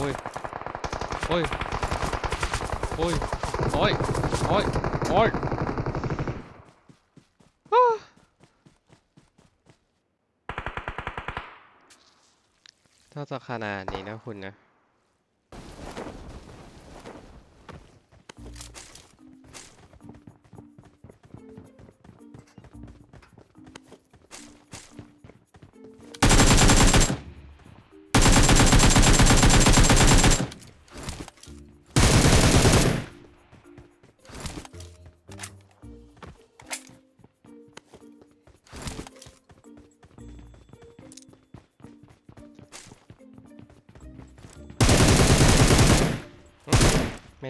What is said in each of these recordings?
โอ้ยโอ้ยโอ้ยโอ้ยโอ้ยโอ้ยถ้าจะขนาดนี้นะคุณนะ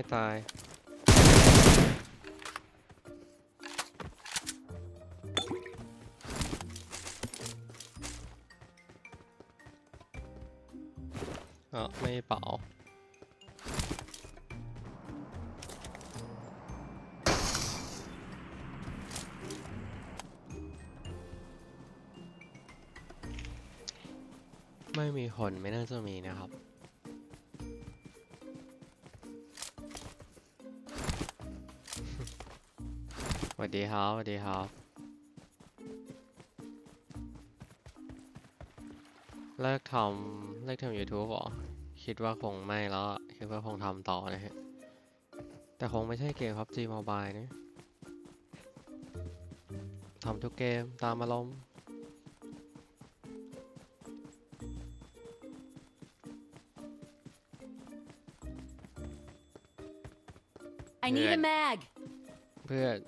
ไม่ตายเออไม่เป่าไม่มีคนไม่น่าจะมีนะครับ วัสดีครับสวัสดีครับ เลิกทำเลิกทำ YouTube เหรอ คิดว่าคงไม่แล้วอะคิดว่าคงทำต่อนะฮะ แต่คงไม่ใช่เกม PUBG Mobile นะทำทุกเกมตามอารมณ์ I need a Good. mag. เพื่อน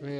เพื่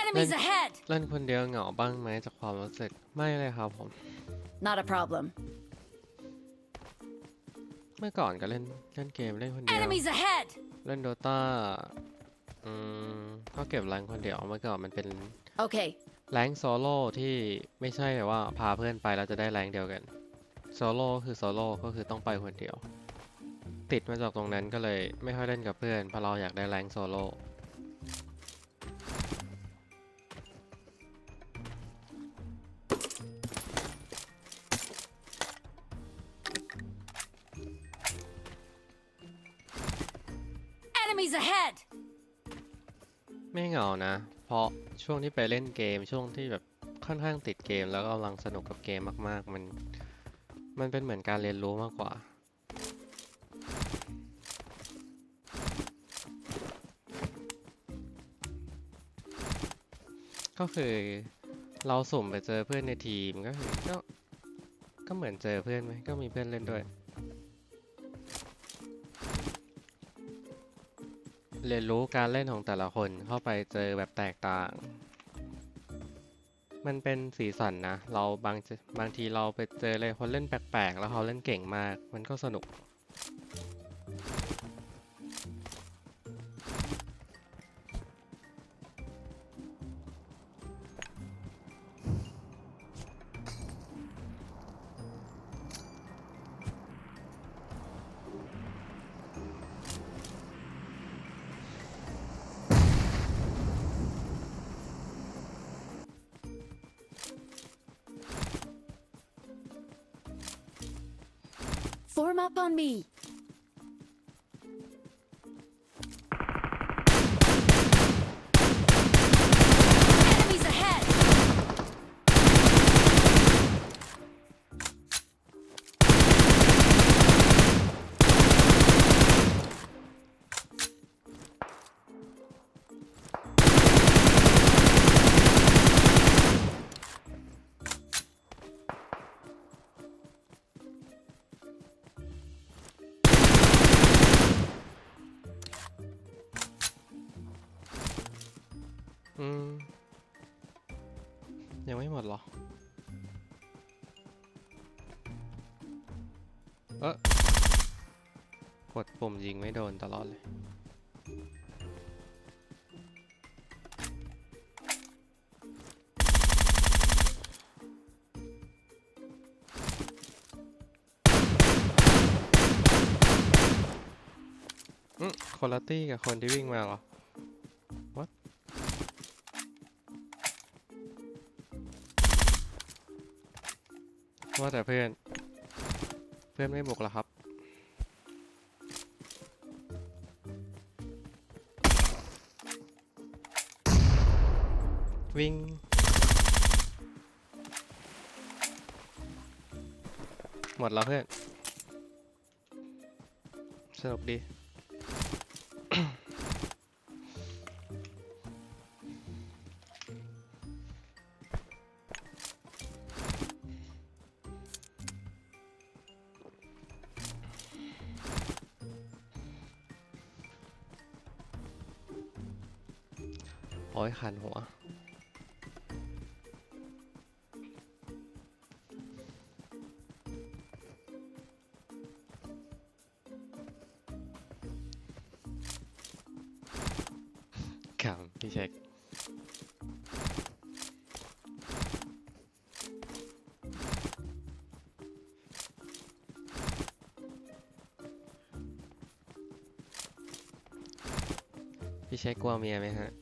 Enemies Then- ahead. เล่นคนเดียวเหงาบ้างไหมจากความรู้สึก ไม่เลยครับผม Not a problem. เมื่อก่อนก็เล่นเล่นเกมเล่นคนเดียว Enemies ahead. เล่นโดตาอืมก็เก็บแรงคนเดียวเมื่อก่อนมันเป็น Okay. แรงโซโล่ที่ไม่ใช่แบบว่าพาเพื่อนไปแล้วจะได้แรงเดียวกัน โซโล่คือโซโล่ก็คือต้องไปคนเดียว ติดมาจากตรงนั้นก็เลยไม่ค่อยเล่นกับเพื่อนเพราะเราอยากได้แรงโซโล่ Enemies ahead. ไม่เหงานะ เพราะช่วงที่ไปเล่นเกมช่วงที่แบบค่อนข้างติดเกมแล้วก็กำลังสนุกกับเกมมาก ๆ มัน มันเป็นเหมือนการเรียนรู้มากกว่า ก็คือเราสุ่มไปเจอเพื่อนในทีมก็คือก็ก็เหมือนเจอเพื่อนไหมก็มีเพื่อนเล่นด้วย เรียนรู้การเล่นของแต่ละคนเข้าไปเจอแบบแตกต่าง มันเป็นสีสันนะ เราบางบางทีเราไปเจอเลยคนเล่นแปลกๆ แล้วเขาเล่นเก่งมาก มันก็สนุก Form up on me. ยังไม่หมดเหรอ เออกดปุ่มยิงไม่โดนตลอดเลยอืมคนละตี้กับคนที่วิ่งมาเหรอ ว่าแต่เพื่อน เพื่อนไม่บุกหรอครับ วิ่งหมดแล้วเพื่อนสนุกดี ขันหัว ครับพี่เช็คพี่เช็คกลัวเมียไหมฮะ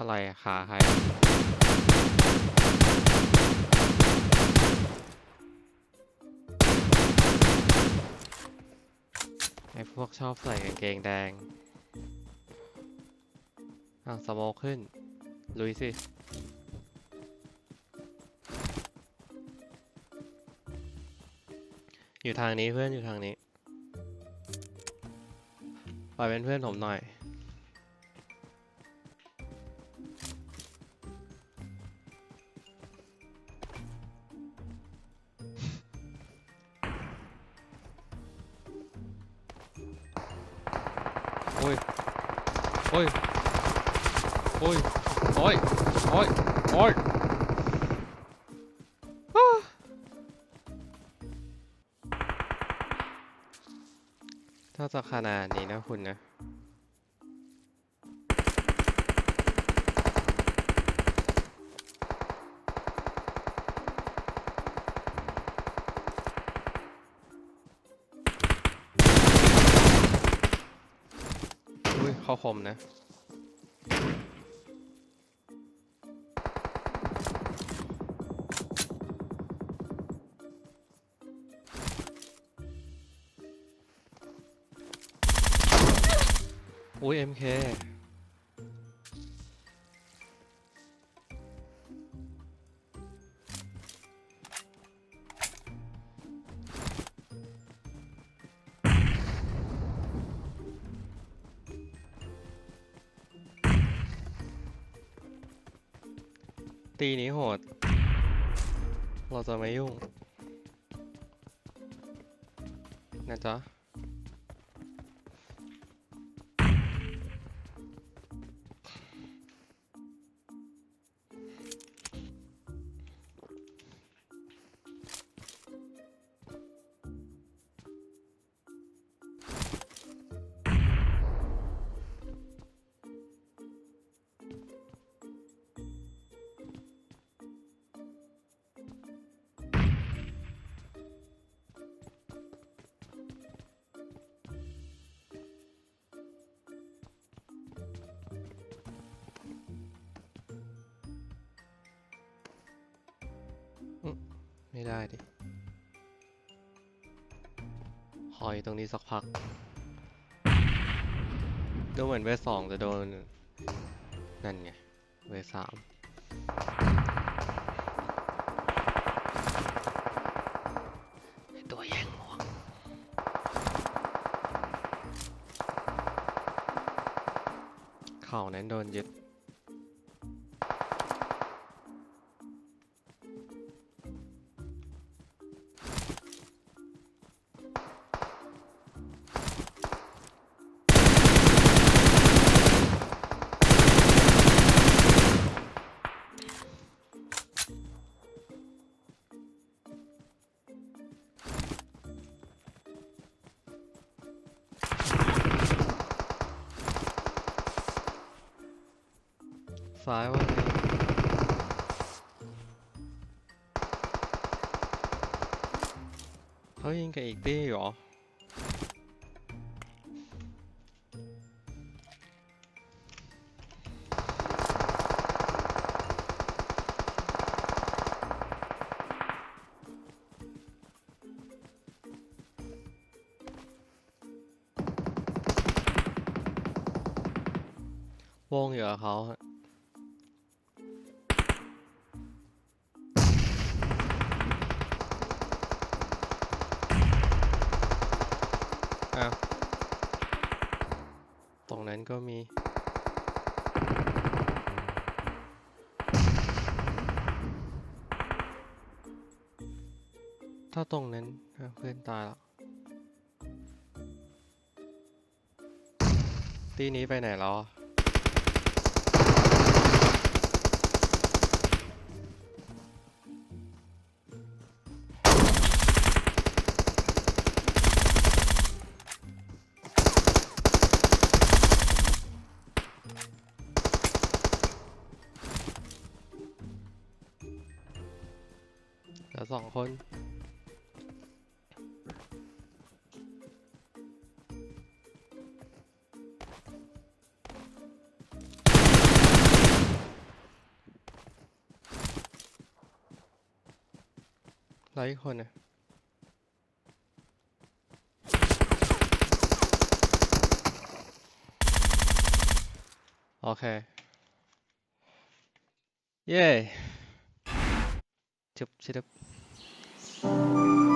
อะไรขาใครไอพวกชอบใส่กางเกงแดงอ้าสโมขึ้น ลุยสิอยู่ทางนี้เพื่อนอยู่ทางนี้ ปล่อยเป็นเพื่อนผมหน่อย ถ้าจะขนาดนี้นะคุณนะ อุ้ยเขาคมนะ อุ้ย MK ตีนี้โหด เราจะไม่ยุ่ง นะจ๊ะ ไม่ได้ดิคอยตรงนี้สักพัก ดูเหมือนเวสองจะโดน นั่นไง เวสามตัวแย่งหมวกเข่านั้นโดนยึด ซ้ายว่าเขายิงกับอีกตี้เหรอวงอยู่กับเขาฮะ ถ้าตรงนั้นเพื่อนตายแล้วตีนี้ไปไหนแล้วอเหลือสองคน แล้วอีกคนนะโอเค เย้จุบชิบ